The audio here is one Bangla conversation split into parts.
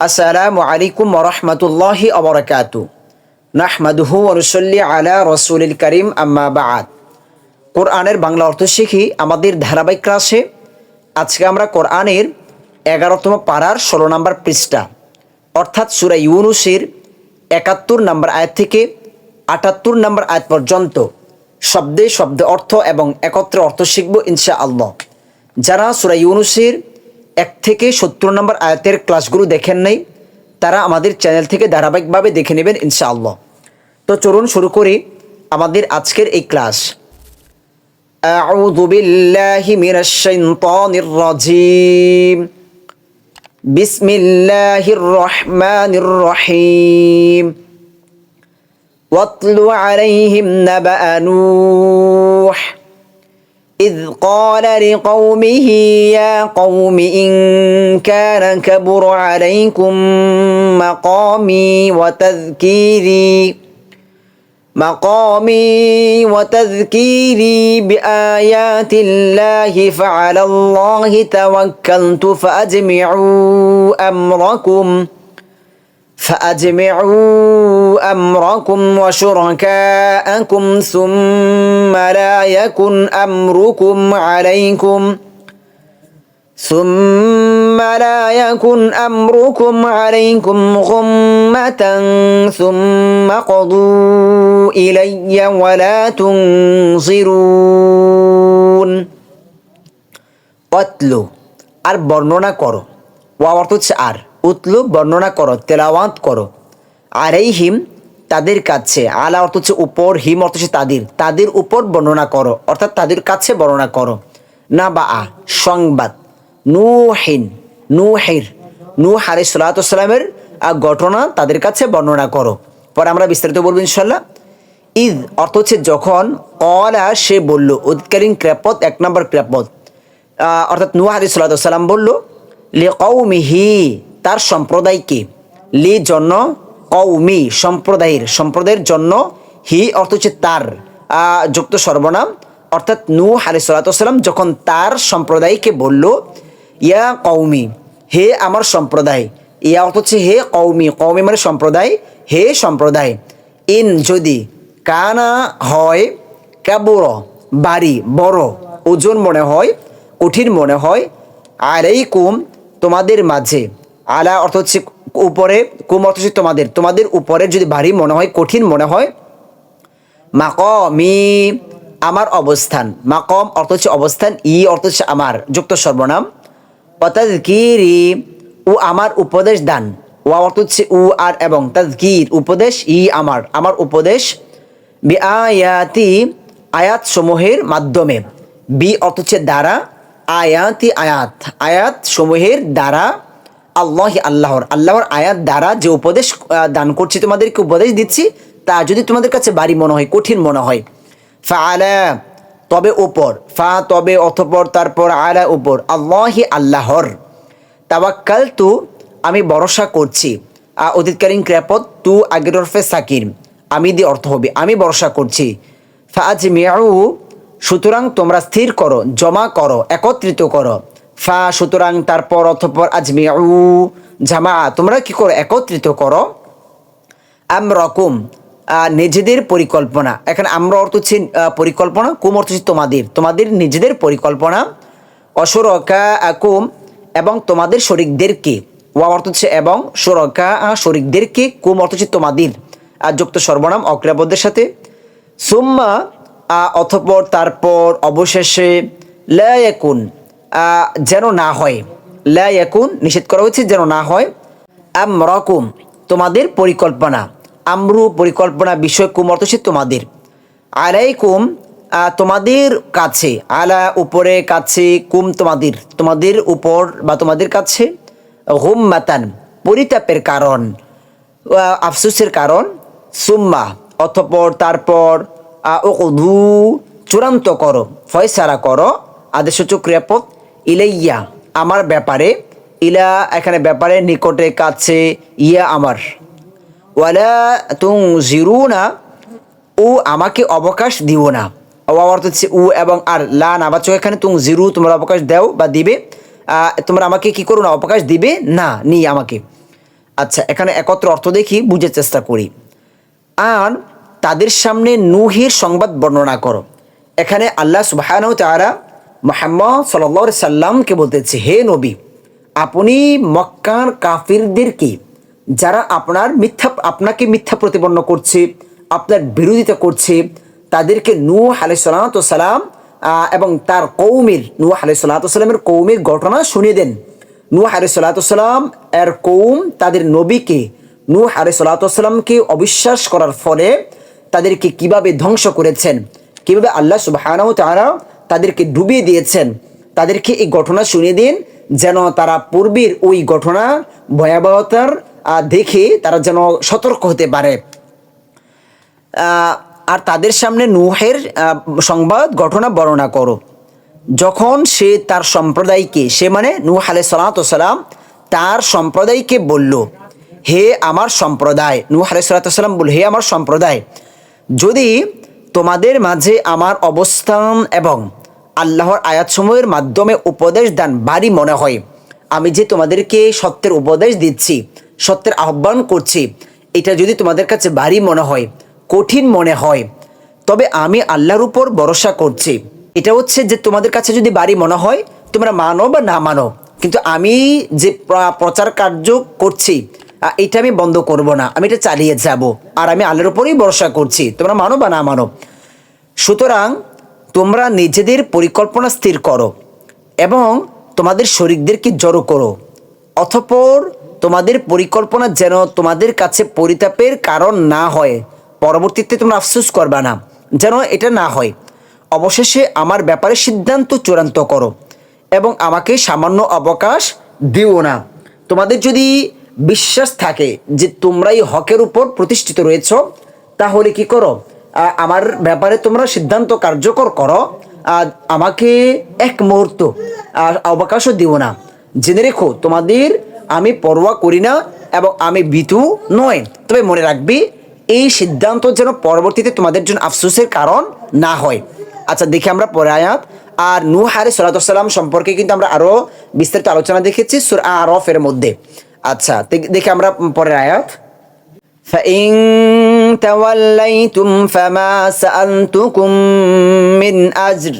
আসসালামু আলাইকুম ওরহমতুল্লাহি অবরাকাতু নাহমাদুহু অনুসল্লি আলা রসুলিল করিম, আম্মা বাদ। কোরআনের বাংলা অর্থ শিখি আমাদের ধারাবাহিক ক্লাসে। আজকে আমরা কোরআনের এগারোতম পাড়ার ষোলো নম্বর পৃষ্ঠা, অর্থাৎ সুরা ইউনুসের একাত্তর নম্বর আয়াত থেকে আটাত্তর নম্বর আয়াত পর্যন্ত শব্দে শব্দে অর্থ এবং একত্রে অর্থ শিখব ইনশা আল্লাহ যারা সুরা ইউনুসের এক থেকে সত্তর নম্বর আয়াতের ক্লাসগুলো দেখেন নাই তারা আমাদের চ্যানেল থেকে ধারাবাহিকভাবে দেখে নেবেন ইনশাআল্লাহ তো চলুন শুরু করি আমাদের আজকের এই ক্লাস أعوذ بالله من الشيطان الرجيم بسم الله الرحمن الرحيم واتل عليهم نبأ نوح إذ قال لقومه يا قوم إن كان كبر عليكم مقامي وتذكيري مقامي وتذكيري بآيات الله فعلى الله توكلت فأجمعوا أمركم. فأجمعوا أمركم وشركاءكم ثم لا يكن أمركم عليكم ثم لا يكن أمركم عليكم غمة ثم قضوا إلي ولا تنظرون অতলু আর বর্ণনা করো ওয়া অর্থ হচ্ছে আর উতলু বর্ণনা করো তেলাওয়াত করো। আর এই হিম তাদের কাছে আলা অর্থ হচ্ছে উপর হিম অর্থ হচ্ছে তাদের। তাদের উপর বর্ণনা করো অর্থাৎ তাদের কাছে বর্ণনা করো। না বা আ সংবাদ। নুহিন নুহির। নূহ আলাই সালাতামের ঘটনা তাদের কাছে বর্ণনা করো। পরে আমরা বিস্তারিত বলব ইনশাল্লাহ ঈদ অর্থ হচ্ছে যখন অলা সে বলল উৎকালীন ক্রাপত এক নম্বর ক্রাপত আহ, অর্থাৎ নুহ আলী সাল্লাম বলল লি কৌমিহি তার সম্প্রদায়কে লি জন্য কৌমি সম্প্রদায়ের সম্প্রদায়ের জন্য হি অর্থ হচ্ছে তার যুক্ত সর্বনাম। অর্থাৎ নু আলী সাল্লাম যখন তার সম্প্রদায়কে বলল, ইয়া কৌমি হে আমার সম্প্রদায়, ইয়া অর্থ হচ্ছে হে কৌমি কৌমি মানে সম্প্রদায়, হে সম্প্রদায়, ইন যদি কানা হয়, কাবুর, বাড়ি, বড়, ওজন মনে হয়, কঠিন মনে হয় আর এই কুম তোমাদের মাঝে আলা অর্থ হচ্ছে উপরে কুম অর্থ হচ্ছে তোমাদের। তোমাদের উপরে যদি ভারী মনে হয়, কঠিন মনে হয়, মাকমি, আমার অবস্থান। মাকম অর্থ হচ্ছে অবস্থান, ই অর্থ হচ্ছে আমার, যুক্ত সর্বনাম। অতাজকিরি ও আমার উপদেশ দান। ও অর্থ হচ্ছে উ আর এবং। তাজকির উপদেশ, ই আমার আমার উপদেশ। বি আয়াতি আয়াত সমূহের মাধ্যমে। বি অর্থ হচ্ছে দ্বারা, আয়াতি আয়াত। আয়াত সমূহের দ্বারা আল্লাহ আল্লাহর আল্লাহর আয়াত দ্বারা যে উপদেশ দান করছি, তোমাদেরকে উপদেশ দিচ্ছি, তা যদি তোমাদের কাছে বাড়ি মনে হয়, কঠিন মনে হয়। ফা আলা তবে ওপর ফা, তবে অথপর তারপর আলা, উপর। আল্লাহি আল্লাহর। তাওয়াক্কাল তু আমি ভরসা করছি। অতীতকালীন ক্রিয়াপদ, তু আগের অর্ফে সাকির আমি দিয়ে অর্থ হবে, আমি ভরসা করছি। ফা আজ মিয়াউ সুতরাং তোমরা স্থির করো, জমা করো, একত্রিত করো। ফা, সুতরাং তারপর অথপর আজ মিয়াউ জামা, তোমরা কি করো? একত্রিত করো। আমরকম নিজেদের পরিকল্পনা। এখানে আমরা অর্থ হচ্ছে পরিকল্পনা, কুম অর্থ হচ্ছে তোমাদের। তোমাদের নিজেদের পরিকল্পনা। অসরকা আকুম এবং তোমাদের শরিকদেরকে। ওয়া অর্থ হচ্ছে, এবং সরকা শরিকদেরকে। কুম অর্থ হচ্ছে তোমাদের। আর যুক্ত সর্বনাম অক্রাবদের সাথে। সুম্মা অথপর তারপর অবশেষে লায়াকুন যেন না হয়। লায়াকুন নিষেধ করা হয়েছে যেন না হয়। আমরকম, তোমাদের পরিকল্পনা। আমরু পরিকল্পনা বিষয় কুম অর্থ হচ্ছে তোমাদের। আলাইকুম তোমাদের কাছে। আলা উপরে কাছে, কুম তোমাদের। তোমাদের উপর বা তোমাদের কাছে। হুম মাতান পরিতাপের কারণ। আফসোসের কারণ। সুম্মা অথপর তারপর ওকধু চূড়ান্ত করো ফয়সারা করো, আদেশসূচক ক্রিয়াপদ ইলাইয়া, আমার ব্যাপারে, ইলা এখানে ব্যাপারে নিকটে কাছে, ইয়া আমার। ওয়ালা তুং জিরু না ও আমাকে অবকাশ দিও না। অর্থ হচ্ছে উ এবং আর, লা নাবাচক এখানে তুং জিরু তোমরা অবকাশ দাও বা দিবে। তোমরা আমাকে কি করো না, অবকাশ দিবে? না নি আমাকে। আচ্ছা এখানে একত্র অর্থ দেখি বুঝার চেষ্টা করি। আর তাদের সামনে নুহের সংবাদ বর্ণনা করো। এখানে আল্লাহ সুবাহানও তারা মোহাম্মদ সাল্লা সাল্লামকে বলতেছে, হে নবী, আপনি মক্কার কাফিরদেরকে যারা আপনার মিথ্যা, আপনাকে মিথ্যা প্রতিপন্ন করছে, আপনার বিরোধিতা করছে, তাদেরকে নূ আলাইসালাম এবং তার কৌমের নূ আলাইসালামের কৌমের ঘটনা শুনিয়ে দেন। নূ আলাইসালাম এর কৌম তাদের নবীকে নূ আলাইসালামকে অবিশ্বাস করার ফলে তাদেরকে কীভাবে ধ্বংস করেছেন? কীভাবে আল্লাহ সুবাহানাও তারা তাদেরকে ডুবিয়ে দিয়েছেন। তাদেরকে এই ঘটনা শুনিয়ে দিন, যেন তারা পূর্বের ওই ঘটনা ভয়াবহতার দেখে তারা যেন সতর্ক হতে পারে। আর তাদের সামনে নুহের সংবাদ, ঘটনা বর্ণনা করো। যখন সে তার সম্প্রদায়কে, সে মানে নূহ আলাই সালাম, তার সম্প্রদায়কে বলল, হে আমার সম্প্রদায়, নূহ আলাই সালাম বলল, হে আমার সম্প্রদায়, যদি তোমাদের মাঝে আমার অবস্থান এবং আল্লাহর আয়াতসমূহের মাধ্যমে উপদেশ দান বাড়ি মনে হয়। আমি যে তোমাদেরকে সত্যের উপদেশ দিচ্ছি, সত্যের আহ্বান করছি, এটা যদি তোমাদের কাছে ভারী মনে হয়, কঠিন মনে হয়, তবে আমি আল্লাহর উপর ভরসা করছি। এটা হচ্ছে যে তোমাদের কাছে যদি বাড়ি মনে হয়, তোমরা মানো বা না মানো, কিন্তু আমি যে প্রচার কার্য করছি এটা আমি বন্ধ করব না, আমি এটা চালিয়ে যাব, আর আমি আল্লাহর উপরেই ভরসা করছি, তোমরা মানো বা না মানো। সুতরাং তোমরা নিজেদের পরিকল্পনা স্থির করো এবং তোমাদের শরিকদেরকে জড়ো করো। অথপর তোমাদের পরিকল্পনা যেন তোমাদের কাছে পরিতাপের কারণ না হয়। পরবর্তীতে তোমরা আফসোস করবা না, যেন এটা না হয়। অবশেষে আমার ব্যাপারে সিদ্ধান্ত চূড়ান্ত করো এবং আমাকে সামান্য অবকাশ দিও না। তোমাদের যদি বিশ্বাস থাকে যে তোমরাই হকের উপর প্রতিষ্ঠিত রয়েছ, তাহলে কি করো? আমার ব্যাপারে তোমরা সিদ্ধান্ত কার্যকর করো। আমাকে এক মুহূর্ত অবকাশও দিও না। জেনে রেখো, তোমাদের আমি পরোয়া করি না এবং আমি বিতু নয়। তবে মনে রাখবি, এই সিদ্ধান্ত যেন পরবর্তীতে তোমাদের জন্য আফসোসের কারণ না হয়। আচ্ছা দেখি আমরা পরে আয়াত। আর নু হারে সালাতাম সম্পর্কে কিন্তু আমরা আরও বিস্তারিত আলোচনা দেখেছি, সুর আরফের মধ্যে। আচ্ছা দেখ- দেখি আমরা পরের আয়াত। فإن توليتم فما سألتكم من أجر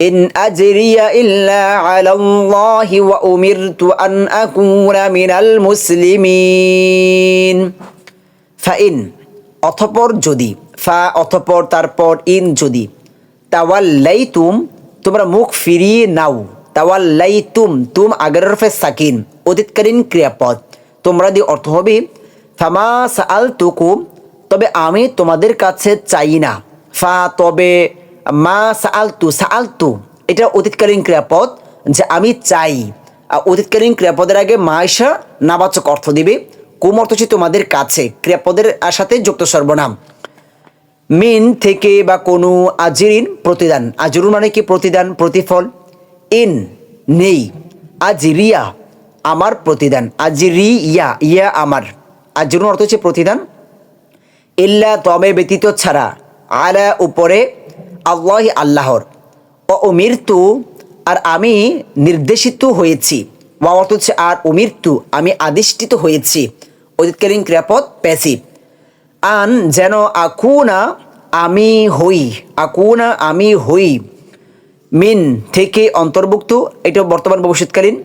إن أجري إلا على الله وأمرت أن أكون من المسلمين ফাইন অথপর যদি ফা অথপর তারপর ইন যদি তাওয়াল্লাই তুম তোমরা মুখ ফিরিয়ে নাও তাওয়াল্লাই তুম তুম আগের রফে সাকিন অতীতকালীন ক্রিয়াপদ তোমরা দিয়ে অর্থ হবে ফামা সাআল তুকুম তবে আমি তোমাদের কাছে চাই না। ফা তবে মা সাআল তু সাআল তু এটা অতীতকালীন ক্রিয়াপদ যে আমি চাই। অতীতকালীন ক্রিয়াপদের আগে মা এসা নাবাচক অর্থ দিবে, কুম অর্থ হচ্ছে তোমাদের কাছে, ক্রিয়াপদের সাথে যুক্ত সর্বনাম। মিন থেকে বা কোনো আজিরিন প্রতিদান। আজরুন মানে কি প্রতিদান, প্রতিফল? ইন, নেই। আজিরিয়া, আমার প্রতিদান। আজিরি ইয়া ইয়া আমার আজরুন অর্থ হচ্ছে প্রতিদান। ইল্লা তবে ব্যতীত ছাড়া, আলা উপরে আল্লাহ আল্লাহর। ও মৃত্যু আর আমি নির্দেশিত হয়েছি। ওয়া অর্থ হচ্ছে আর মৃত্যু আমি আদিষ্ঠিত হয়েছি। অতীতকালীন ক্রিয়াপদ, প্যাসিভ। আন যেন আকুনা আমি হই, আকুনা আমি হই। মিন থেকে অন্তর্ভুক্ত এটা বর্তমান ভবিষ্যৎকালীন।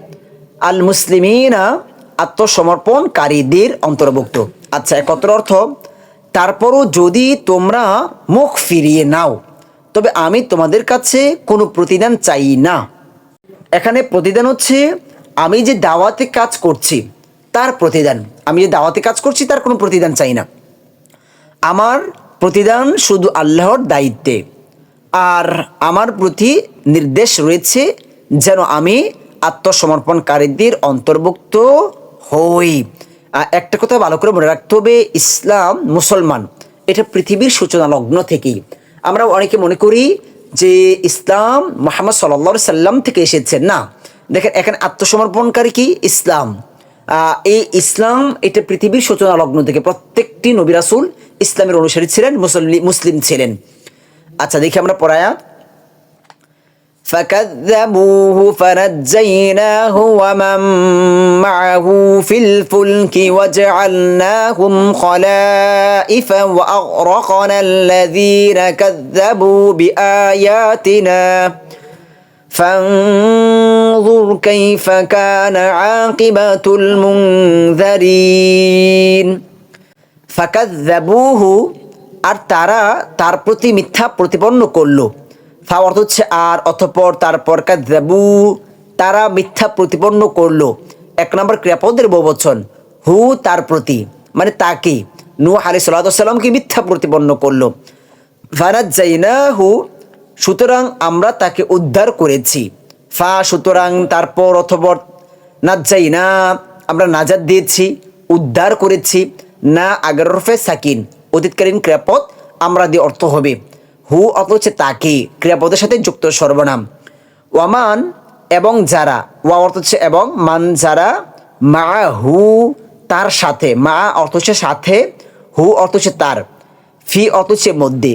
আল মুসলিমিনা আত্মসমর্পণকারীদের অন্তর্ভুক্ত। আচ্ছা একত্র অর্থ, তারপরও যদি তোমরা মুখ ফিরিয়ে নাও, তবে আমি তোমাদের কাছে কোনো প্রতিদান চাই না। এখানে প্রতিদান হচ্ছে, আমি যে দাওয়াতে কাজ করছি, তার প্রতিদান। আমি যে দাওয়াতে কাজ করছি, তার কোনো প্রতিদান চাই না। আমার প্রতিদান শুধু আল্লাহর দায়িত্বে। আর আমার প্রতি নির্দেশ রয়েছে, যেন আমি আত্মসমর্পণকারীদের অন্তর্ভুক্ত হই। একটা কথা ভালো করে মনে রাখতে হবে, ইসলাম মুসলমান, এটা পৃথিবীর সূচনা লগ্ন থেকেই। আমরা অনেকে মনে করি যে ইসলাম মোহাম্মদ সাল্লা সাল্লাম থেকে এসেছে। না, দেখেন, এখানে আত্মসমর্পণকারী কি? ইসলাম। এই ইসলাম, এটা পৃথিবীর সূচনা লগ্ন থেকে প্রত্যেকটি নবী রাসূল ইসলামের অনুসারী ছিলেন মুসলিম মুসলিম ছিলেন। আচ্ছা দেখি আমরা পড়ায়া فكذبوه فنجيناه ومن معه في الفلك وجعلناهم خلائف وأغرقنا الذين كذبوا بآياتنا فانظر كيف كان عاقبة المنذرين ফাকাজ্জাবুহু আর তারা তার প্রতি মিথ্যা প্রতিপন্ন করলো ফা অর্থ হচ্ছে আর, অতঃপর তারপর কাজ্জাবু তারা মিথ্যা প্রতিপন্ন করল। এক নম্বর ক্রিয়াপদের বহুবচন, হু তার প্রতি মানে তাকে। নূ আলি সাল্লামকে মিথ্যা প্রতিপন্ন করল? ফারাজ হু সুতরাং আমরা তাকে উদ্ধার করেছি। ফা, সুতরাং তারপর অথবা নাজ্জাই না আমরা নাজাদ দিয়েছি, উদ্ধার করেছি। না, আগের রফে সাকিন, অতীতকালীন ক্রিয়াপদ, আমরা দিয়ে অর্থ হবে। হু অর্থ হচ্ছে তাকে, ক্রিয়াপদের সাথে যুক্ত সর্বনাম। ওয়ামান এবং যারা, ওয়া অর্থ হচ্ছে এবং, মান যারা মা হু তার সাথে, মা অর্থ হচ্ছে সাথে, হু অর্থ হচ্ছে তার, ফি অর্থ হচ্ছে মধ্যে।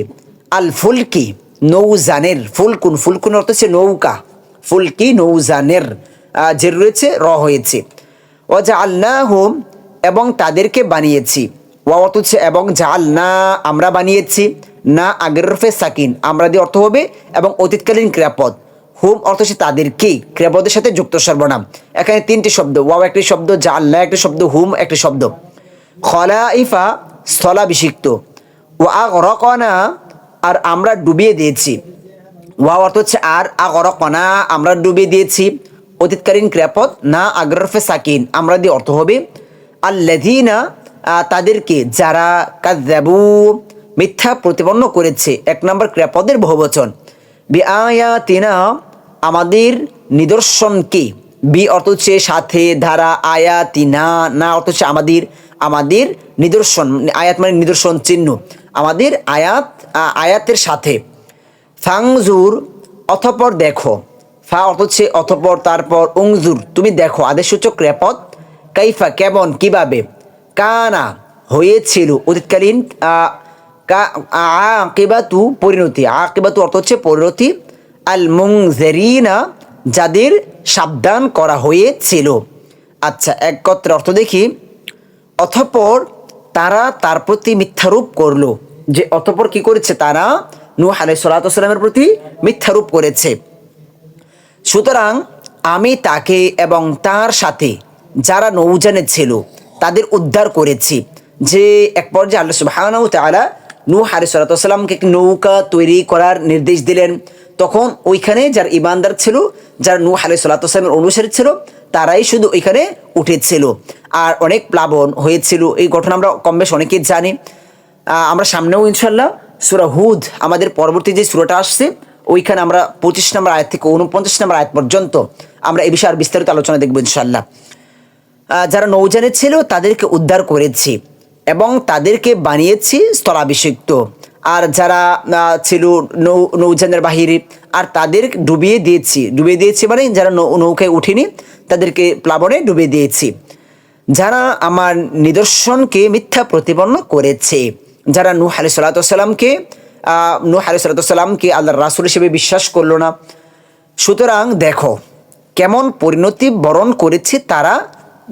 আল ফুলকি, নৌজানের, ফুলকুন ফুলকুন অর্থ হচ্ছে নৌকা, ফুলকি, নৌজানের যে রয়েছে, র হয়েছে। ও যা আল্লাহ এবং তাদেরকে বানিয়েছি। ওয়া অর্থ হচ্ছে এবং জাল না আমরা বানিয়েছি। না আগের রফে সাকিন। আমরা দিয়ে অর্থ হবে এবং অতীতকালীন ক্রিয়াপদ। হুম অর্থ হচ্ছে তাদেরকে ক্রিয়াপদের সাথে যুক্ত সর্বনাম। এখানে তিনটি শব্দ। ওয়াও একটি শব্দ জাল না একটি শব্দ হুম একটি শব্দ। খলা ইফা স্থলাভিষিক্ত। ও আগ রকনা আর আমরা ডুবিয়ে দিয়েছি। ওয়া অর্থ হচ্ছে আর আগরকনা আমরা ডুবিয়ে দিয়েছি। অতীতকালীন ক্রিয়াপদ না আগ্রফে সাকিন। আমরা দিয়ে অর্থ হবে আল্লাযীনা আহ, তাদেরকে যারা কাযাবু মিথ্যা প্রতিপন্ন করেছে। এক নম্বর ক্রিয়াপদের বহুবচন। বি আয়াতিনা আমাদের নিদর্শনকে বি অর্থ হচ্ছে সাথে, ধারা, আয়াতিনা। না অর্থ হচ্ছে আমাদের আমাদের নিদর্শন। আয়াত মানে নিদর্শন, চিহ্ন। আমাদের আয়াত আয়াতের সাথে। ফাংজুর, অথপর দেখো। ফা অর্থ হচ্ছে অথপর, তারপর উংজুর। তুমি দেখো আদেশসূচক ক্রিয়াপদ। কাইফা, কেমন, কীভাবে? কানা, হয়েছিল, অতীতকালীন কা- আকিবাতু পরিণতি। আকিবাতু অর্থ হচ্ছে পরিণতি। আল মুংজেরিনা যাদের সাবধান করা হয়েছিল। আচ্ছা একত্রে অর্থ দেখি। অথপর তারা তার প্রতি মিথ্যারূপ করল। যে অতঃপর কি করেছে? তারা নূহ আলাই সালাতামের প্রতি মিথ্যারূপ করেছে। সুতরাং আমি তাকে এবং তার সাথে যারা নৌজানে ছিল, তাদের উদ্ধার করেছি। যে এক পর্যায়ে আল্লাহ তাআলা নূহ আলাই সালাতামকে একটি নৌকা তৈরি করার নির্দেশ দিলেন। তখন ওইখানে যার ইমানদার ছিল, যারা নূহ আলাই সালাতামের অনুসারী ছিল, তারাই শুধু ওইখানে উঠেছিল। আর অনেক প্লাবন হয়েছিল। এই ঘটনা আমরা কম বেশ অনেকেই জানি। আমরা সামনেও ইনশাল্লাহ সুরা হুদ, আমাদের পরবর্তী যে সুরাটা আসছে, ওইখানে আমরা পঁচিশ নম্বর আয়াত থেকে উনপঞ্চাশ নম্বর আয়াত পর্যন্ত আমরা এই বিষয়ে আর বিস্তারিত আলোচনা দেখব ইনশাল্লাহ যারা নৌজানে ছিল, তাদেরকে উদ্ধার করেছি। এবং তাদেরকে বানিয়েছি স্থলাভিষিক্ত। আর যারা ছিল নৌ নৌজানের বাহিরে, আর তাদের ডুবিয়ে দিয়েছি। ডুবিয়ে দিয়েছি মানে যারা নৌ- নৌকায় উঠেনি, তাদেরকে প্লাবনে ডুবিয়ে দিয়েছি। যারা আমার নিদর্শনকে মিথ্যা প্রতিপন্ন করেছে, যারা নূহ আলি সাল্লাতামকে নূহ আলি সাল্লাতামকে আল্লাহর রাসুল হিসেবে বিশ্বাস করল না। সুতরাং দেখো, কেমন পরিণতি বরণ করেছে তারা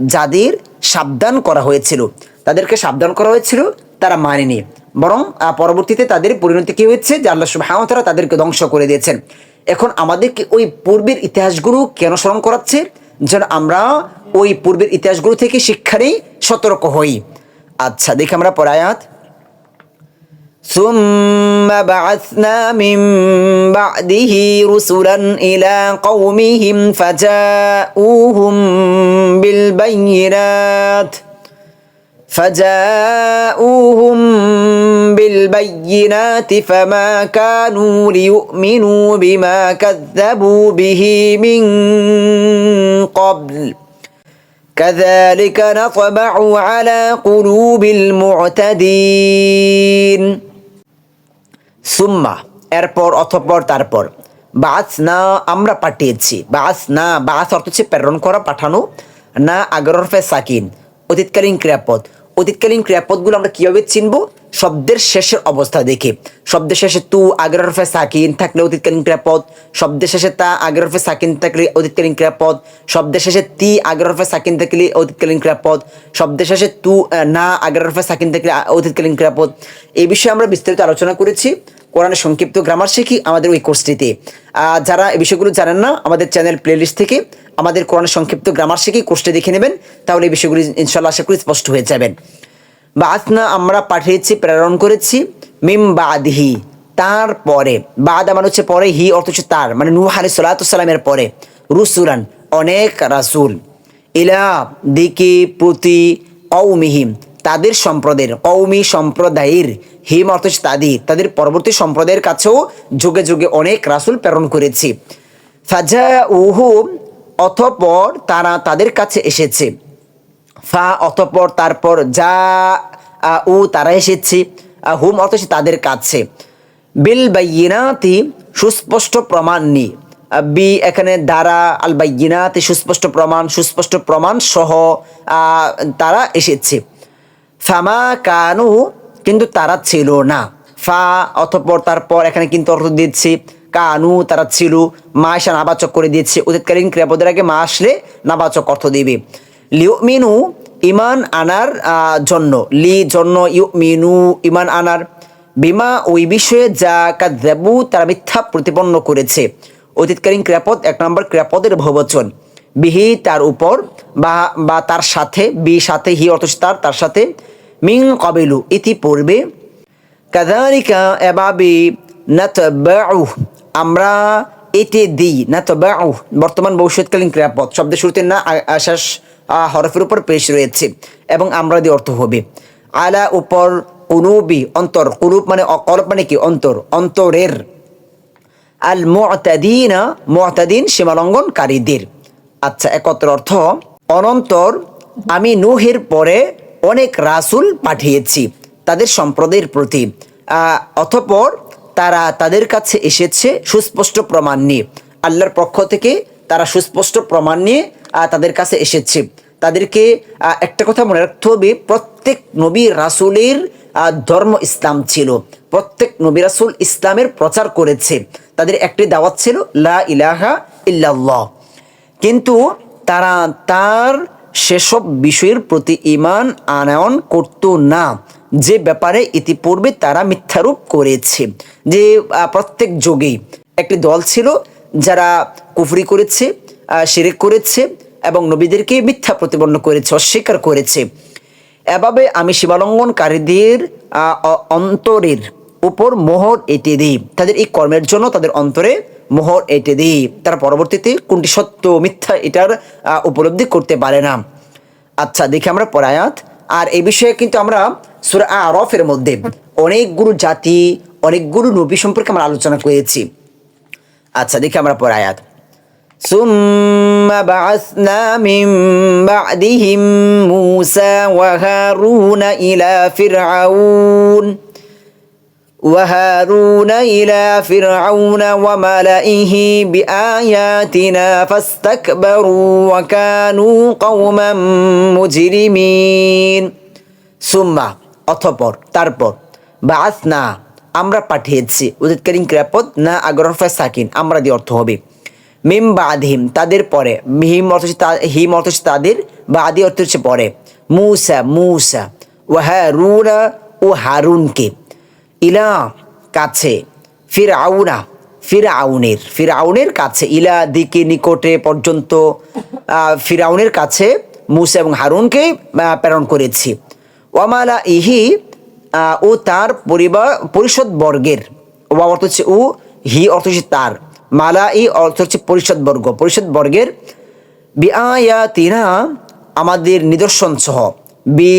যাদের সাবধান করা হয়েছিল। তাদেরকে সাবধান করা হয়েছিল তারা মানেনি বরং আহ, পরবর্তীতে তাদের পরিণতি কি হয়েছে যে আল্লাহ সুবাহতারা তাদেরকে ধ্বংস করে দিয়েছেন এখন আমাদেরকে ওই পূর্বের ইতিহাসগুলো কেন স্মরণ করাচ্ছে যেন আমরা ওই পূর্বের ইতিহাসগুলো থেকে শিক্ষা নেই সতর্ক হই আচ্ছা দেখি আমরা পরায়াত ثم بعثنا من بعده رسلا إلى قومهم فجاءوهم بالبينات فجاءوهم بالبينات فما كانوا ليؤمنوا بما كذبوا به من قبل كذلك نطبع على قلوب المعتدين সুম্মা এরপর অথপর তারপর বাস না আমরা পাঠিয়েছি বাস না বাস অর্থ হচ্ছে প্রেরণ করা পাঠানো না আগরফে সাকিন অতীতকালীন ক্রিয়াপদ অতীতকালীন ক্রিয়াপদগুলো আমরা কীভাবে চিনব? শব্দের শেষের অবস্থা দেখে। শব্দের শেষে তু, আগের হরফে সাকিন থাকলে অতীতকালীন ক্রিয়াপদ। শব্দের শেষে তা, আগের হরফে সাকিন থাকলে অতীতকালীন ক্রিয়াপদ। শব্দের শেষে তি, আগের হরফে সাকিন থাকলে অতীতকালীন ক্রিয়াপদ। শব্দের শেষে তু না, আগের হরফে সাকিন থাকলে অতীতকালীন ক্রিয়াপদ। এই বিষয়ে আমরা বিস্তারিত আলোচনা করেছি। কোরআনের সংক্ষিপ্ত গ্রামার শিখি আমাদের ওই কোর্সটিতে। যারা এই বিষয়গুলো জানেন না, আমাদের চ্যানেল প্লেলিস্ট থেকে আমাদের কোরআনের সংক্ষিপ্ত গ্রামার শিখি কোর্সটি দেখে নেবেন, তাহলে এই বিষয়গুলি ইনশাল্লাহ আশা করি স্পষ্ট হয়ে যাবেন। বাসনা আমরা পাঠিয়েছি, প্রেরণ করেছি, মিম বাদহি তারপরে বাদ আমার হচ্ছে পরে, হি অর্থ হচ্ছে তার মানে নূহ আলী সালাতামের পরে, রুসুলান, অনেক রাসুল, ইলা দিকে প্রতি কৌমিহিম তাদের সম্প্রদায়ের কৌমি সম্প্রদায়ের হিম অর্থ হচ্ছে তাদের পরবর্তী সম্প্রদায়ের কাছেও যুগে যুগে অনেক রাসুল প্রেরণ করেছি। ফাজা উহু অথপর তারা তাদের কাছে এসেছে। ফা, অতঃপর তারপর যা উ তারা এসেছে। হুম অর্থ তাদের কাছে। বিল বাইনাতি সুস্পষ্ট প্রমাণ নি বি, এখানে দ্বারা আল বাইনাতি সুস্পষ্ট প্রমাণ সুস্পষ্ট প্রমাণ সহ তারা এসেছে। ফামা কানু কিন্তু তারা ছিল না। ফা অথপর তারপর এখানে কিন্তু অর্থ দিচ্ছে, কানু তারা ছিল, মা এসে নাবাচক করে দিচ্ছে অতীতকালীন ক্রিয়াপদের আগে মা আসলে নাবাচক অর্থ দিবে। লিউমিনু ইমান আনার জন্য। লি জন্য ইউ মিনু ইমান আনার। বিমা ওই বিষয়ে যা কাদ্যাবু তারা মিথ্যা প্রতিপন্ন করেছে। অতীতকালীন ক্রিয়াপদ এক নম্বর ক্রিয়াপদের বহুবচন। বিহি তার উপর, বা বা তার সাথে, বি সাথে, হি অর্থ তার তার সাথে। মিং কবেলু, ইতিপূর্বে। কাদালিকা এভাবে নাতবাউ আমরা এতে দিই নাতবাউ বর্তমান ভবিষ্যৎকালীন ক্রিয়াপদ। শব্দের শুরুতে না আ- আশ্বাস হরফের উপর পেশ রয়েছে, এবং আমরা দিয়ে অর্থ হবে। আলা উপর কুলুবি, অন্তর। কুলুব মানে অকলব মানে কি? অন্তর। অন্তরের। আল মুতাদিনা, মুতাদিন সীমালঙ্ঘনকারীদের। আচ্ছা একত্র অর্থ, অনন্তর, আমি নুহের পরে অনেক রাসুল পাঠিয়েছি তাদের সম্প্রদায়ের প্রতি। অথপর তারা তাদের কাছে এসেছে সুস্পষ্ট প্রমাণ নিয়ে। আল্লাহর পক্ষ থেকে তারা সুস্পষ্ট প্রমাণ নিয়ে তাদের কাছে এসেছে। তাদেরকে একটা কথা মনে রাখতে হবে, প্রত্যেক নবী রাসুলের ধর্ম ইসলাম ছিল। প্রত্যেক নবী রাসুল ইসলামের প্রচার করেছে। তাদের একটি দাওয়াত ছিল, লা ইলাহা ইল্লাল্লাহ। কিন্তু তারা তার সেসব বিষয়ের প্রতি ইমান আনয়ন করত না। যে ব্যাপারে ইতিপূর্বে তারা মিথ্যারূপ করেছে। যে প্রত্যেক যুগেই একটি দল ছিল যারা কুফরি করেছে শিরেক করেছে এবং নবীদেরকে মিথ্যা প্রতিপন্ন করেছে, অস্বীকার করেছে। এভাবে আমি সীমালঙ্ঘনকারীদের অন্তরের উপর মোহর এঁটে দিই। তাদের এই কর্মের জন্য তাদের অন্তরে মোহর এঁটে দিই তারা পরবর্তীতে কোনটি সত্য মিথ্যা এটার আহ, উপলব্ধি করতে পারে না আচ্ছা দেখি আমরা পরায়াত আর এই বিষয়ে কিন্তু আমরা সুরা আরফের মধ্যে অনেকগুলো জাতি অনেকগুলো নবী সম্পর্কে আমরা আলোচনা করেছি আচ্ছা দেখি আমরা পরায়াত ثم بعثنا من بعدهم موسى وهارون إلى فرعون وهارون إلى فرعون وملئه بآياتنا فاستكبروا وكانوا قوما مجرمين ثم অথপর তারপর বাসনা আমরা পাঠিয়েছি উদিতকালীন ক্রিয়াপদ না আগ্রহফা সাকিন আমরা দিয়ে অর্থ হবে মিম বাদহিম তাদের পরে হিম অর্থ হচ্ছে তা- হিম অর্থ হচ্ছে তাদের বাদি অর্থ হচ্ছে পরে মুসা মুসা ও হারুনা ও হারুনকে ইলা কাছে ফির আউনা ফির আউনের ফির আউনের কাছে, ইলা দিকে নিকটে পর্যন্ত ফিরাউনের কাছে মুসা এবং হারুনকে প্রেরণ করেছি। ওয়ামালা ইহি ও তার পরিবার পরিষদ বর্গের ওয়া অর্থ হচ্ছে ও হি অর্থ হচ্ছে তার। মালা ই অর্থ হচ্ছে পরিষদ বর্গ, পরিষদ বর্গের, বিআয়াতিনা, আমাদের নিদর্শন সহ বি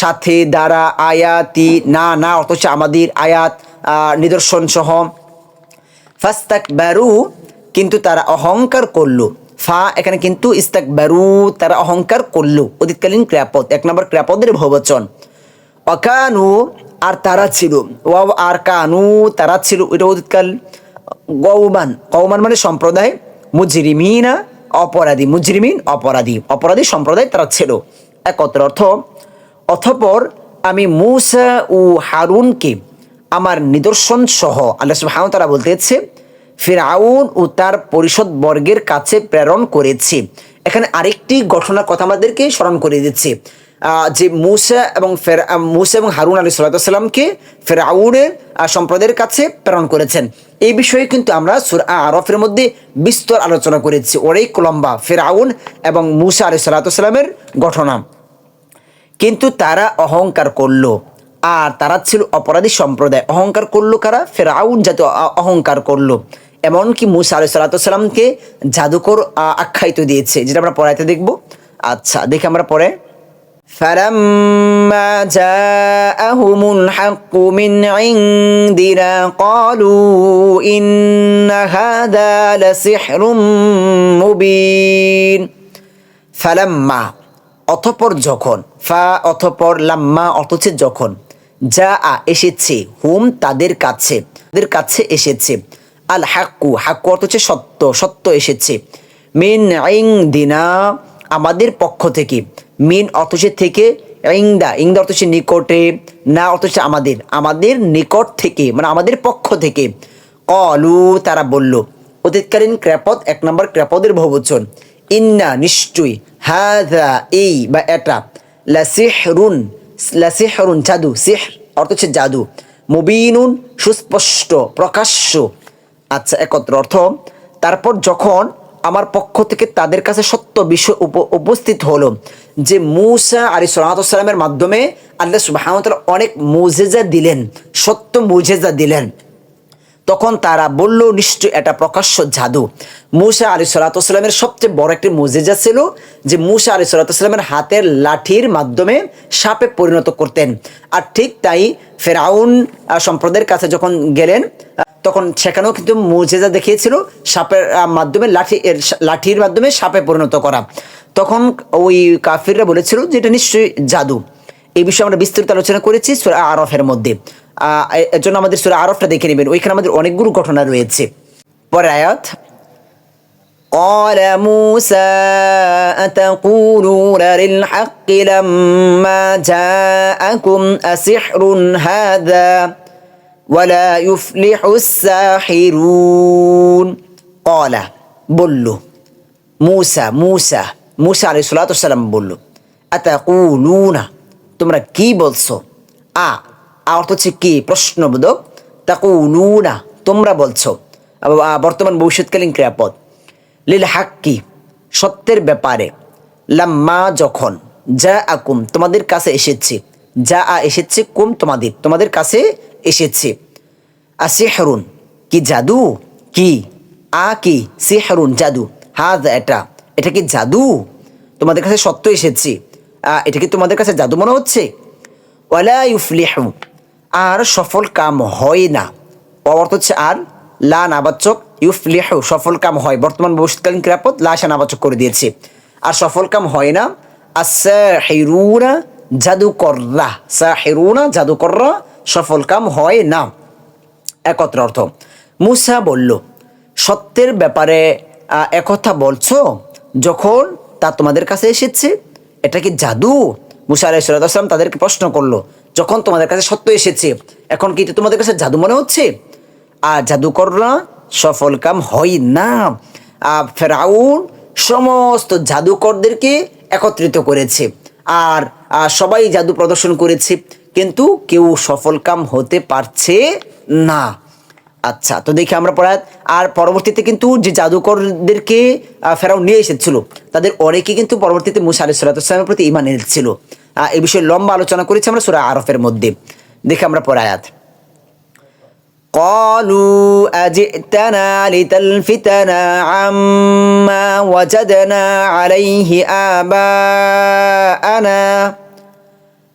সাথে, দ্বারা, আয়াতি, না না অথচ আমাদের আয়াত নিদর্শন সহ। ফাস্তাক ব্যারু কিন্তু তারা অহংকার করল। ফা, এখানে কিন্তু ইস্তাক ব্যারু তারা অহংকার করল। অতীতকালীন ক্রিয়াপদ, এক নম্বর ক্রিয়াপদের বহুবচন। অকানু, আর তারা ছিল। ওয়াও, আর কানু, তারা ছিল। এটা অতীতকাল। গৌমান গৌমান মানে সম্প্রদায়। মুজরিমিনা, অপরাধী। মুজরিমিন, অপরাধী। অপরাধী সম্প্রদায় তারা ছিল। একত্র অর্থ অথপর আমি মুসা ও হারুনকে আমার নিদর্শন সহ আল্লাহ ওয়া তাআলা বলতেছে ফিরাউন ও তার পরিষদ বর্গের কাছে প্রেরণ করেছি। এখানে আরেকটি ঘটনার কথা আমাদেরকে স্মরণ করে দিচ্ছে। যে মুসা এবং ফের মুসা এবং হারুন আলী ফেরাউনের আহ, সম্প্রদায়ের কাছে প্রেরণ করেছেন। এই বিষয়ে কিন্তু আমরা সুর আরফের মধ্যে বিস্তর আলোচনা করেছি। অনেক লম্বা ফেরাউন এবং মুসা আলী সাল্লাতামের ঘটনা। কিন্তু তারা অহংকার করলো আর তারা ছিল অপরাধী সম্প্রদায় অহংকার করলো কারা ফেরাউন যাতে অ- অহংকার করলো এমনকি মুসা আলহ সালাতামকে জাদুকর আহ, আখ্যায়িত দিয়েছে যেটা আমরা পড়াইতে দেখব আচ্ছা দেখে আমরা পরে فلما جاءهم الحق من عندنا قالوا إن هذا لسحر مبين ফালাম্মা অথপর যখন, ফা অথপর লাম্মা অথচ যখন যা আ এসেছে, হুম তাদের কাছে তাদের কাছে এসেছে, আল হাক্কু হাক্কু অর্থ হচ্ছে সত্য সত্য এসেছে, মিন আইং দিনা আমাদের পক্ষ থেকে, মিন অর্থ থেকে, ইংদা ইংদা অর্থ হচ্ছে নিকটে, না অর্থ হচ্ছে আমাদের আমাদের নিকট থেকে মানে আমাদের পক্ষ থেকে, কলু, তারা বলল, অতীতকালীন ক্র্যাপদ এক নম্বর ক্র্যাপদের বহুবচন ইন্না নিশ্চয়ই হাদা এই বা এটা লাসিহরুন লাসিহরুন জাদু সিহ অর্থ হচ্ছে জাদু। মুবিনুন সুস্পষ্ট, প্রকাশ্য। আচ্ছা একত্র অর্থ, তারপর যখন আমার পক্ষ থেকে তাদের কাছে সত্য বিষয় উপ- উপস্থিত হলো, যে মুসা আলী সালামের মাধ্যমে আল্লাহ সুবাহ অনেক মুজেজা দিলেন, সত্য মুজেজা দিলেন। তখন তারা বলল নিশ্চয় এটা প্রকাশ্য জাদু। মুসা আলী সালাতামের সবচেয়ে বড় একটি মুজেজা ছিল যে মুসা আলী সালাতামের হাতের লাঠির মাধ্যমে সাপে পরিণত করতেন। আর ঠিক তাই ফেরাউন সম্প্রদায়ের কাছে যখন গেলেন তখন সেখানেও কিন্তু মুজেজা দেখিয়েছিল সাপের মাধ্যমে লাঠি লাঠির মাধ্যমে সাপে পরিণত করা। তখন ওই কাফিররা বলেছিল যে এটা নিশ্চয়ই জাদু। এই বিষয়ে আমরা বিস্তারিত আলোচনা করেছি আরফের মধ্যে। এর জন্য আমাদের সুরা আরফটা দেখে নেবেন ওইখানে আমাদের অনেকগুলো ঘটনা রয়েছে পরে আয়াত قال موسى أتقولون للحق لما جاءكم أسحر هذا ولا يفلح الساحرون قال বলল মুসা মুসা মুসা আলাই সালাম বলল আতাকুলুনা তোমরা কি বলছো আ আ অর্থ হচ্ছে কি? প্রশ্নবোধক। তাকুলুনা তোমরা বলছো। আ, বর্তমান ভবিষ্যৎকালীন ক্রিয়াপদ। লিল হাক্কি সত্যের ব্যাপারে। লাম্মা যখন যা আকুম তোমাদের কাছে এসেছে। যা আ এসেছে কুম তোমাদের তোমাদের কাছে এসেছে। আসিহরুন কি জাদু? কি? আ কি? সিহরুন জাদু। হাজ এটা। এটা কি জাদু? তোমাদের কাছে সত্য এসেছে। আ, এটা কি তোমাদের কাছে জাদু মনে হচ্ছে? ওয়ালা ইউফলিহু আর সফল কাম হয় না। অর্থ হচ্ছে আর, লা নাবাচক ইউফলিহু, সফল কাম হয়। বর্তমান ভবিষ্যৎকালীন ক্রিয়াপদ লা সা নাবাচক করে দিয়েছে। আর সফল কাম হয় না আসাহিরুনা জাদুকররা, সাহিরুনা জাদুকররা সফল কাম হয় না। একত্র অর্থ, মুসা বলল, সত্যের ব্যাপারে একথা বলছো? যখন তা তোমাদের কাছে এসেছে, এটা কি জাদু? মুসা আলাইসালাম তাদেরকে প্রশ্ন করল যখন তোমাদের কাছে সত্য এসেছে, এখন কি তোমাদের কাছে জাদু মনে হচ্ছে? আর জাদুকররা সফল কাম হয় না। ফেরাউন সমস্ত জাদুকরদেরকে একত্রিত করেছে। আর সবাই জাদু প্রদর্শন করেছে, কিন্তু কেউ সফল কাম হতে পারছে না। আচ্ছা তো দেখি আমরা পড়ায় আর পরবর্তীতে কিন্তু যে জাদুকরদেরকে ফেরাও নিয়ে এসেছিল, তাদের অনেকে কিন্তু পরবর্তীতে মুসা আলি সাল্লামের প্রতি ইমান এনেছিল। আহ, এই বিষয়ে লম্বা আলোচনা করেছি আমরা সুরা আরফের মধ্যে দেখি আমরা পড়ায়াত قالوا أجئتنا لتلفتنا عما وجدنا عليه آباءنا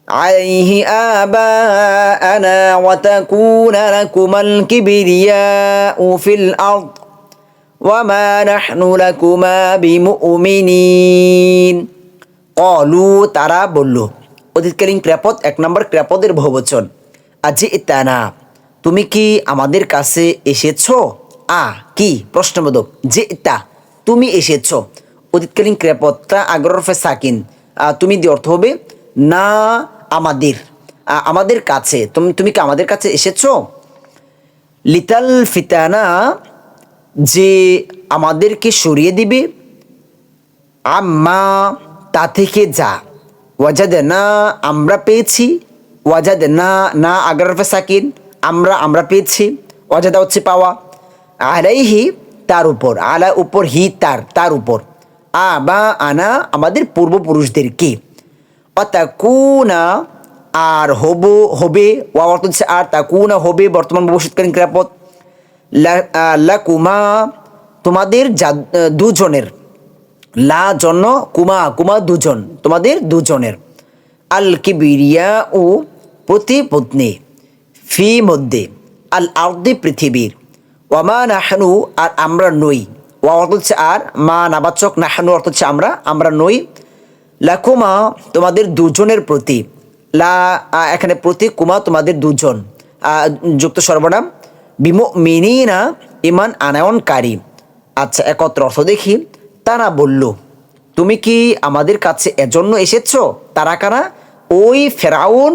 عليه آباءنا وتكون لكما الكبرياء في الأرض وما نحن لكما بمؤمنين কলু তারা বলল, অতীতকালীন ক্রিয়াপদ এক নম্বর ক্রিয়াপদের বহুবচন। আজি ইতানা, তুমি কি আমাদের কাছে এসেছ? আ, কি? প্রশ্নবোধক, যে ইতা, তুমি এসেছ। অতীতকালীন ক্রিয়াপদটা আগ্রহ সাকিন। তুমি দিয়ে অর্থ হবে, না আমাদের। আমাদের কাছে, তুমি তুমি কি আমাদের কাছে এসেছ? লিতাল ফিতানা, যে আমাদেরকে সরিয়ে দিবে, আম্মা তা থেকে যা। ওয়াজাদ না, আমরা পেয়েছি। ওয়াজাদ না না আগ্রাফে সাকিন, আমরা আমরা পেয়েছি। ওয়াজাদা হচ্ছে পাওয়া। আলাইহি তার উপর, আলা উপর হি তার তার উপর। আ বা আনা আমাদের পূর্বপুরুষদেরকে অতাকুনা আর হব, হবে, ওয়া অর্থ হচ্ছে আর, তাকুনা হবে, বর্তমান ভবিষ্যৎকালীন ক্রিয়াপদ লাকুমা তোমাদের যা- দুজনের। লা জন্য কুমা কুমা দুজন, তোমাদের দুজনের। আল কিবিরিয়া ও প্রতিপত্নী ফি মধ্যে, আল আর্দি পৃথিবীর। ওয়ামা নাহানু আর আমরা নই। ওয়া অর্থ হচ্ছে আর, মা নাবাচক, নাহানু অর্থ হচ্ছে আমরা আমরা নই। লাকুমা তোমাদের দুজনের প্রতি, লা এখানে প্রতি, কুমা তোমাদের দুজন। যুক্ত সর্বনাম বিমো মিনিনা ইমান আনায়নকারী। আচ্ছা একত্র অর্থ দেখি। তারা বলল, তুমি কি আমাদের কাছে এজন্য এসেছ? তারা কারা? ওই ফেরাউন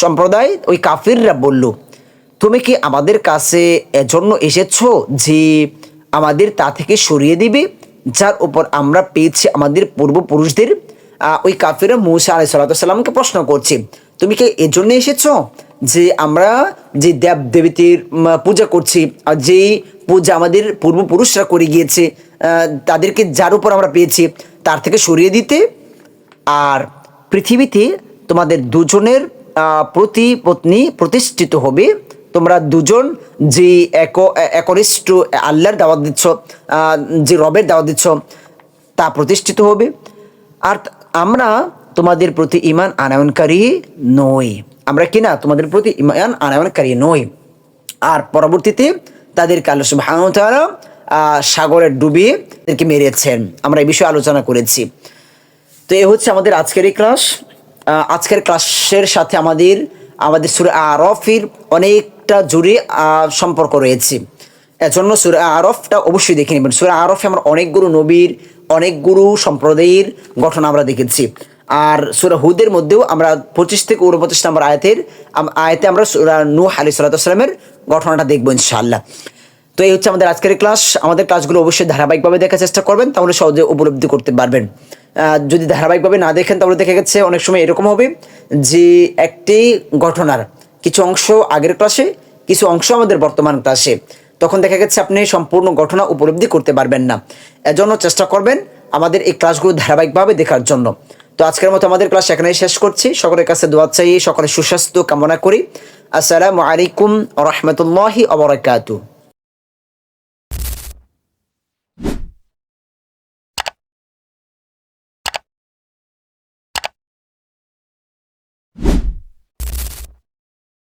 সম্প্রদায়, ওই কাফিররা বলল, তুমি কি আমাদের কাছে এজন্য এসেছ যে আমাদের তা থেকে সরিয়ে দিবে? যার উপর আমরা পেয়েছি আমাদের পূর্বপুরুষদের? ওই কাফিরা মৌসা আলাই সাল্লাতামকে প্রশ্ন করছে, তুমি কি এজন্য এসেছ যে আমরা যে দেব দেবীতির পূজা করছি? আর যেই পূজা আমাদের পূর্বপুরুষরা করে গিয়েছে তাদেরকে যার উপর আমরা পেয়েছি তার থেকে সরিয়ে দিতে। আর পৃথিবীতে তোমাদের দুজনের প্রতি পত্নী প্রতিষ্ঠিত হবে। তোমরা দুজন যে এক একনিষ্ঠ আল্লাহর দাওয়াত দিচ্ছ যে রবের দাওয়াত দিচ্ছ তা প্রতিষ্ঠিত হবে। আর আমরা তোমাদের প্রতি ইমান আনায়নকারী নই। আমরা কিনা তোমাদের প্রতি ইমান আনায়নকারী নই। আর পরবর্তীতে তাদেরকে আল্লাহ আহ, সাগরে ডুবিয়ে তাদেরকে মেরেছেন। আমরা এই বিষয়ে আলোচনা করেছি। তো এ হচ্ছে আমাদের আজকের এই ক্লাস আজকের ক্লাসের সাথে আমাদের আমাদের সুরে আরফের অনেকটা জুড়ে সম্পর্ক রয়েছে। এজন্য সুরে আরফটা অবশ্যই দেখে নেবেন। সুরে আরফে আমরা অনেকগুলো নবীর অনেকগুলো সম্প্রদায়ের গঠন আমরা দেখেছি। আর সুরা হুদের মধ্যেও আমরা পঁচিশ থেকে উনপঞ্চাশ নম্বর আয়াতের আয়াতে আমরা সুরা নূহ আলী সাল্লাতামের ঘটনাটা দেখব ইনশাআল্লাহ। তো এই হচ্ছে আমাদের আজকের ক্লাস আমাদের ক্লাসগুলো অবশ্যই ধারাবাহিকভাবে দেখার চেষ্টা করবেন, তাহলে সহজে উপলব্ধি করতে পারবেন। যদি ধারাবাহিকভাবে না দেখেন, তাহলে দেখা গেছে অনেক সময় এরকম হবে যে একটি ঘটনার কিছু অংশ আগের ক্লাসে কিছু অংশ আমাদের বর্তমান ক্লাসে তখন দেখা গেছে আপনি সম্পূর্ণ ঘটনা উপলব্ধি করতে পারবেন না। এজন্য চেষ্টা করবেন আমাদের এই ক্লাসগুলো ধারাবাহিকভাবে দেখার জন্য। তো আজকের মতো আমাদের ক্লাস এখানেই শেষ করছি। সকলের কাছে দোয়া চাই, সকলের সুস্বাস্থ্য কামনা করি। আসসালামু আলাইকুম রহমতুল্লাহি অবরাকাতু